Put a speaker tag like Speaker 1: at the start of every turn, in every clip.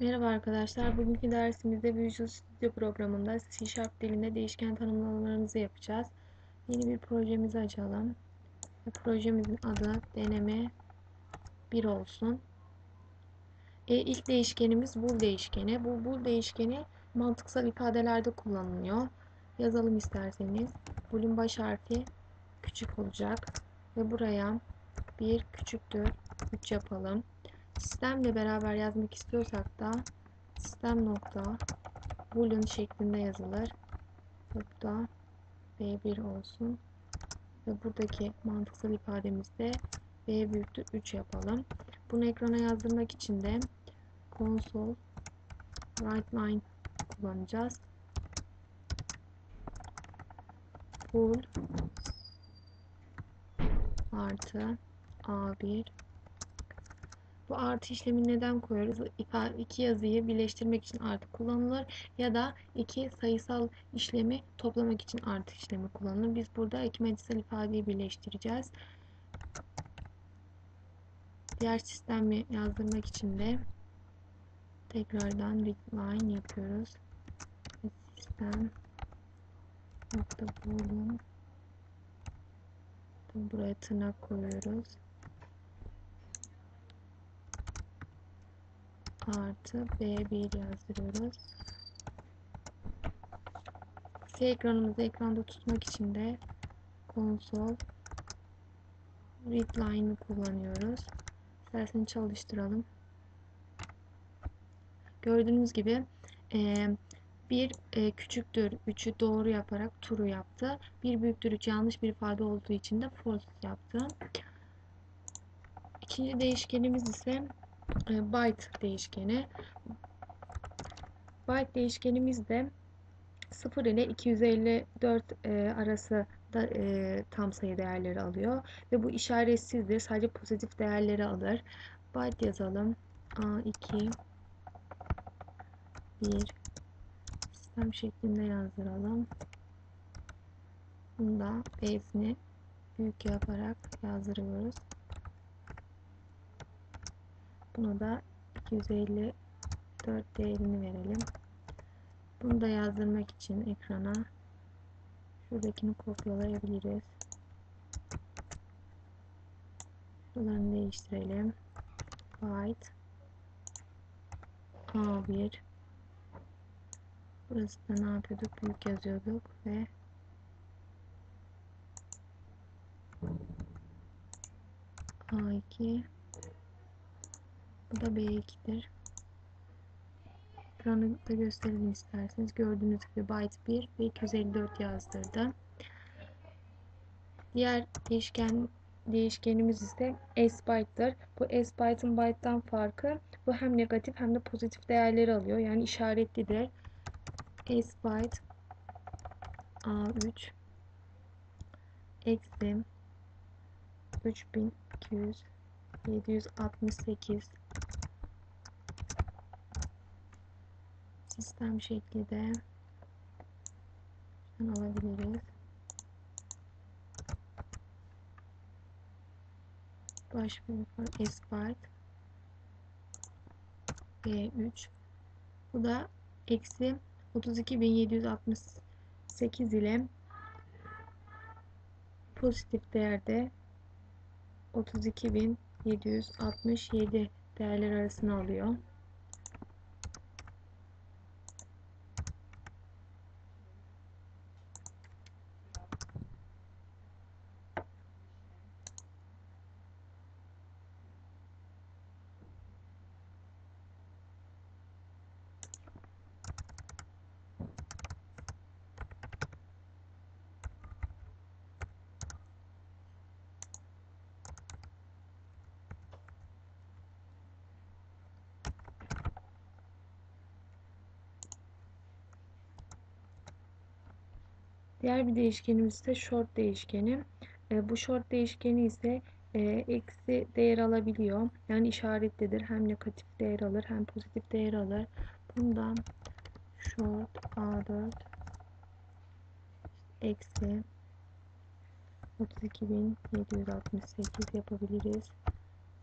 Speaker 1: Merhaba arkadaşlar. Bugünkü dersimizde Visual Studio programında C Sharp dilinde değişken tanımlamalarımızı yapacağız. Yeni bir projemizi açalım. Projemizin adı deneme 1 olsun. E, ilk değişkenimiz bool değişkeni. Bu bool değişkeni mantıksal ifadelerde kullanılıyor. Yazalım isterseniz. Bool'ün baş harfi küçük olacak. Ve buraya 1 küçüktür 3 yapalım. Sistemle beraber yazmak istiyorsak da sistem nokta boolean şeklinde yazılır. Nokta b1 olsun. Ve buradaki mantıksal ifademizde b büyüktür 3 yapalım. Bunu ekrana yazdırmak için de console write line kullanacağız. bool artı a1 bu artı işlemi neden koyuyoruz? İki yazıyı birleştirmek için artı kullanılır ya da iki sayısal işlemi toplamak için artı işlemi kullanılır. Biz burada ekmetisel ifadeyi birleştireceğiz. Diğer sistemi yazdırmak için de tekrardan readline yapıyoruz. Sistem nokta boolean buraya tırnak koyuyoruz. Artı B1 yazdırıyoruz. C ekranımızı ekranda tutmak için de console readline'ı kullanıyoruz. İsterseniz çalıştıralım. Gördüğünüz gibi e, bir e, küçüktür 3'ü doğru yaparak true yaptı. Bir büyüktür 3 yanlış bir ifade olduğu için de false yaptı. İkinci değişkenimiz ise e, byte değişkeni. Byte değişkenimiz de 0 ile 254 e, arası da e, tam sayı değerleri alıyor. Ve bu işaretsizdir. Sadece pozitif değerleri alır. Byte yazalım. A2 1 sistem şeklinde yazdıralım. Bunda B'sini büyük yaparak yazdırıyoruz. Buna da 254 değerini verelim. Bunu da yazdırmak için ekrana şuradakini kopyalayabiliriz. Şuralarını değiştirelim. Byte A1 Burası da ne yapıyorduk? Büyük yazıyorduk ve A2 bu da B2'dir. Ekranı da gösterelim isterseniz. Gördüğünüz gibi byte 1 ve 254 yazdırdı. Diğer değişken değişkenimiz ise s byte'dır. Bu s byte'ın byte'dan farkı bu hem negatif hem de pozitif değerleri alıyor. Yani işaretlidir. s byte a3 eksi 3200 768 sistem şekli de alabiliriz. Baş bir Esquart B3 bu da eksi 32.768 ile pozitif değerde 32.767 değerler arasına alıyor. Diğer bir değişkenimiz ise short değişkeni. E, bu short değişkeni ise e, eksi değer alabiliyor. Yani işaretlidir. Hem negatif değer alır hem pozitif değer alır. Bundan short A4 eksi 32.768 yapabiliriz.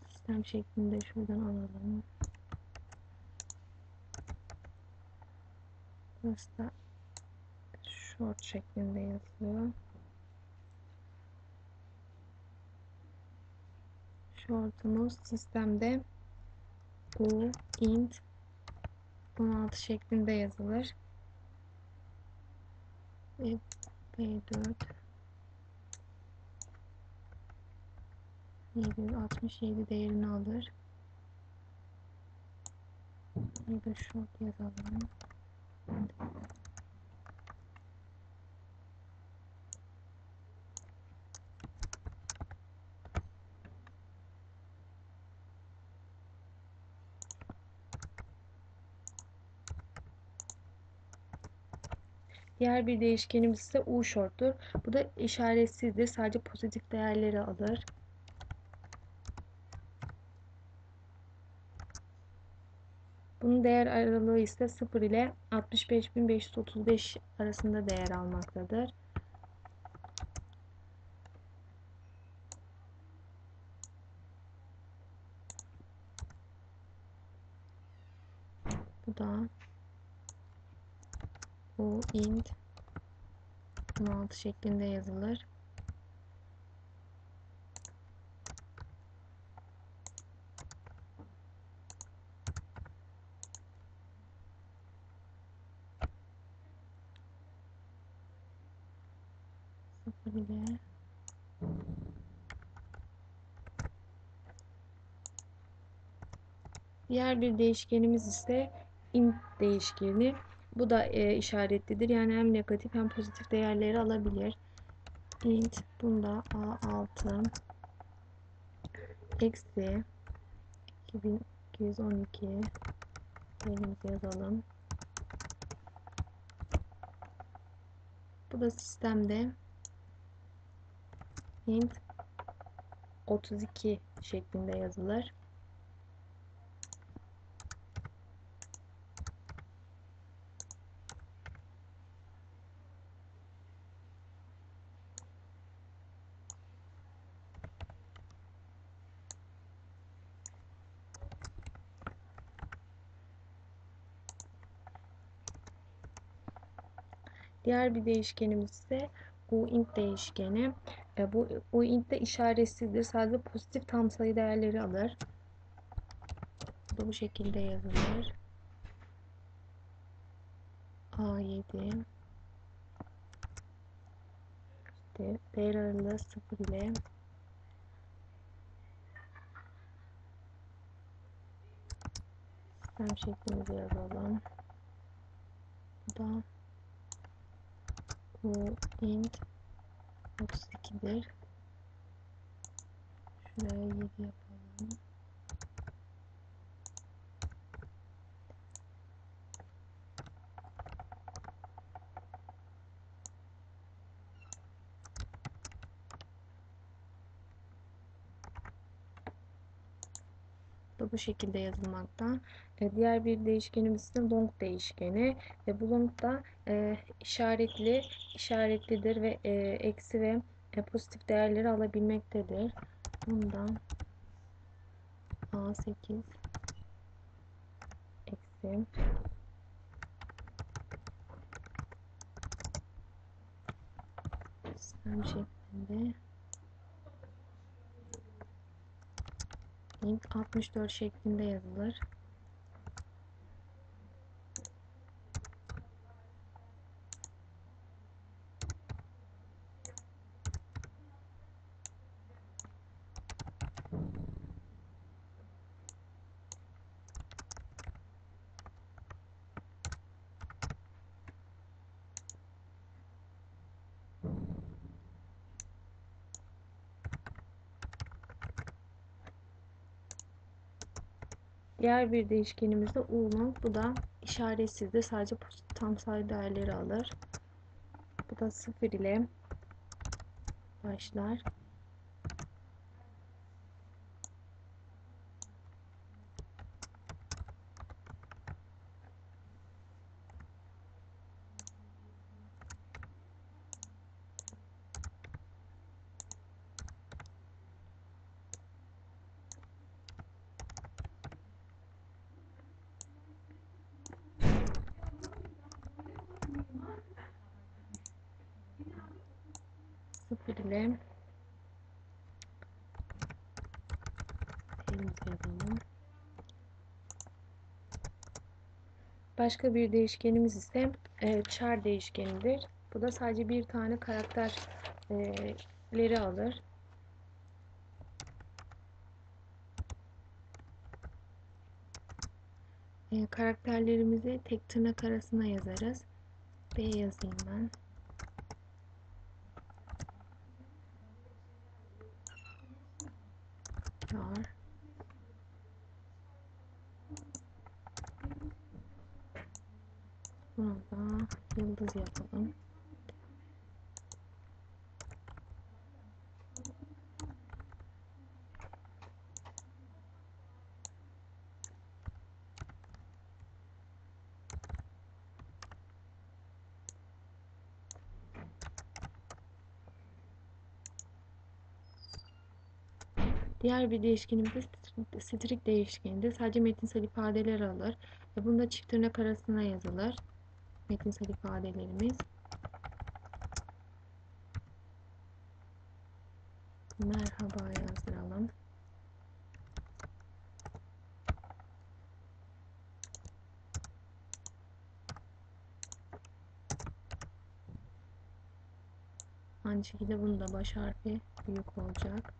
Speaker 1: Sistem şeklinde şuradan alalım. Burası short şeklinde yazılıyor. Shortumuz sistemde u int 16 şeklinde yazılır. Ve B4 767 değerini alır. Burada short yazalım. Diğer bir değişkenimiz ise u short'tur. Bu da işaretsizdir. Sadece pozitif değerleri alır. Bunun değer aralığı ise 0 ile 65535 arasında değer almaktadır. Bu da u int 16 şeklinde yazılır. Sıfır ile Diğer bir değişkenimiz ise int değişkeni. Bu da e, işaretlidir. Yani hem negatif hem pozitif değerleri alabilir. int bunda a6 eksi 2212 değerimizi yazalım. Bu da sistemde int 32 şeklinde yazılır. Diğer bir değişkenimiz ise uint değişkeni. E, bu uint de işaretsizdir. Sadece pozitif tam sayı değerleri alır. Bu bu şekilde yazılır. A7 işte değer aralığı 0 ile sistem şeklimizi yazalım. Bu da int 32'dir. Şuraya 7 yapalım. Da bu şekilde yazılmakta. E, diğer bir değişkenimiz ise long değişkeni. ve bu long da e, işaretli işaretlidir ve e, eksi ve e, pozitif değerleri alabilmektedir. Bundan A8 eksi sistem şeklinde int 64 şeklinde yazılır. Diğer bir değişkenimiz de ulong. Bu da işaretsizdir. Sadece tam sayı değerleri alır. Bu da 0 ile başlar. 0 ile değerimizi yazalım. Başka bir değişkenimiz ise e, char değişkenidir. Bu da sadece bir tane karakterleri alır. E, karakterlerimizi tek tırnak arasına yazarız. B yazayım ben. Char. Buna da yıldız yapalım. Diğer bir değişkenimiz de string değişkenidir. Sadece metinsel ifadeler alır. Ve bunda çift tırnak arasına yazılır. Metinsel ifadelerimiz. Merhaba yazdıralım. Aynı şekilde bunun da baş harfi büyük olacak.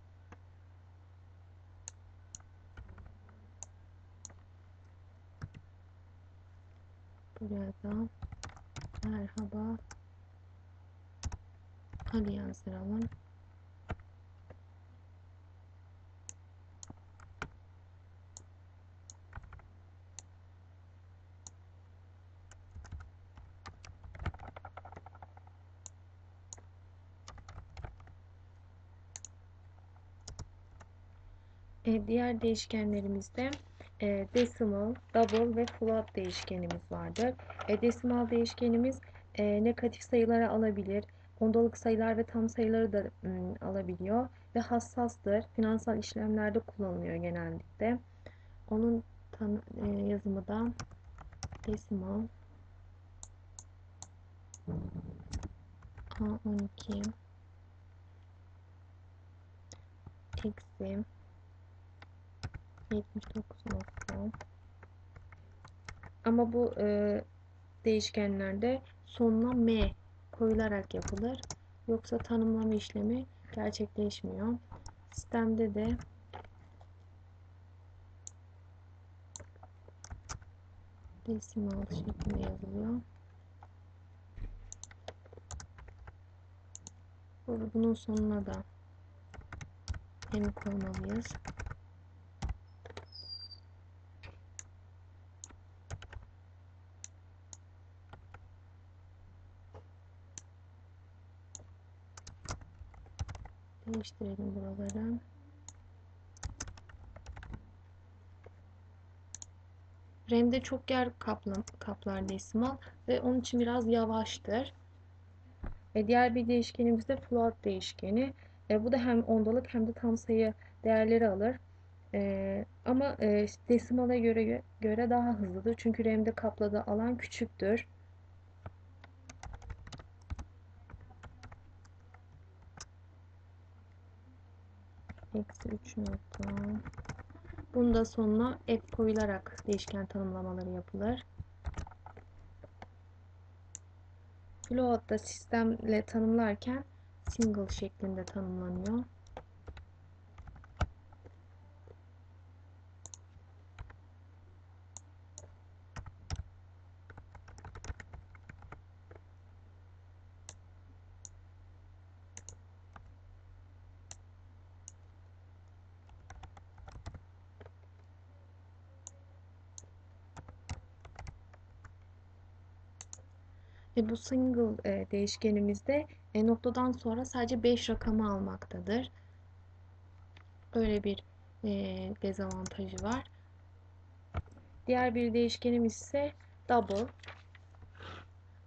Speaker 1: Buraya da merhaba Ali yazdıralım. E, diğer değişkenlerimizde e, decimal, double ve float değişkenimiz vardır. E, decimal değişkenimiz e, negatif sayıları alabilir. Ondalık sayılar ve tam sayıları da ım, alabiliyor ve hassastır. Finansal işlemlerde kullanılıyor genellikle. Onun tan e, yazımı da decimal A12 eksi 79 nokta. Ama bu e, değişkenlerde sonuna m koyularak yapılır. Yoksa tanımlama işlemi gerçekleşmiyor. Sistemde de desimal şeklinde yazılıyor. Bunun sonuna da m koymalıyız. Değiştirelim buraları. RAM'de çok yer kaplam, kaplar desimal ve onun için biraz yavaştır. E, diğer bir değişkenimiz de float değişkeni. E, bu da hem ondalık hem de tam sayı değerleri alır. E, ama e, desimale göre göre daha hızlıdır. Çünkü RAM'de kapladığı alan küçüktür. Eksi 3 nokta. Bunu da sonuna f koyularak değişken tanımlamaları yapılır. Float da sistemle tanımlarken single şeklinde tanımlanıyor. Ve bu single e, değişkenimizde e, noktadan sonra sadece 5 rakamı almaktadır. Böyle bir e, dezavantajı var. Diğer bir değişkenimiz ise double.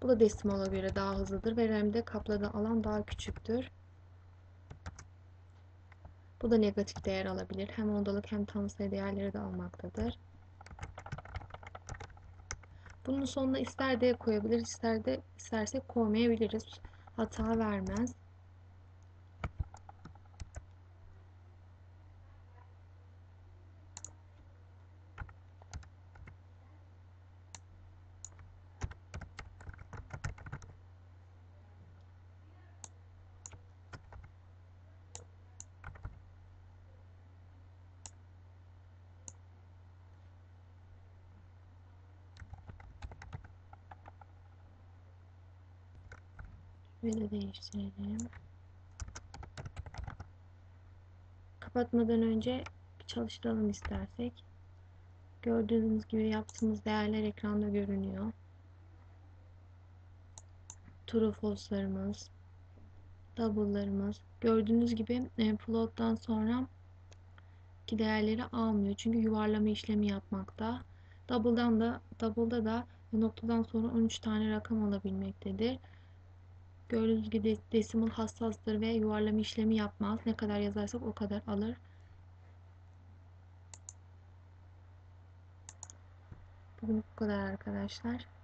Speaker 1: Bu da desimala göre daha hızlıdır ve RAM'de kapladığı alan daha küçüktür. Bu da negatif değer alabilir. Hem ondalık hem tam sayı değerleri de almaktadır. Bunun sonuna ister de koyabiliriz, ister de istersek koymayabiliriz. Hata vermez. De değiştirelim. Kapatmadan önce çalıştıralım istersek. Gördüğünüz gibi yaptığımız değerler ekranda görünüyor. True false'larımız, double'larımız. Gördüğünüz gibi e, float'tan sonra ki değerleri almıyor. Çünkü yuvarlama işlemi yapmakta. Double'dan da double'da da noktadan sonra 13 tane rakam alabilmektedir. Gördüğünüz gibi decimal hassastır ve yuvarlama işlemi yapmaz. Ne kadar yazarsak o kadar alır. Bugün bu kadar arkadaşlar.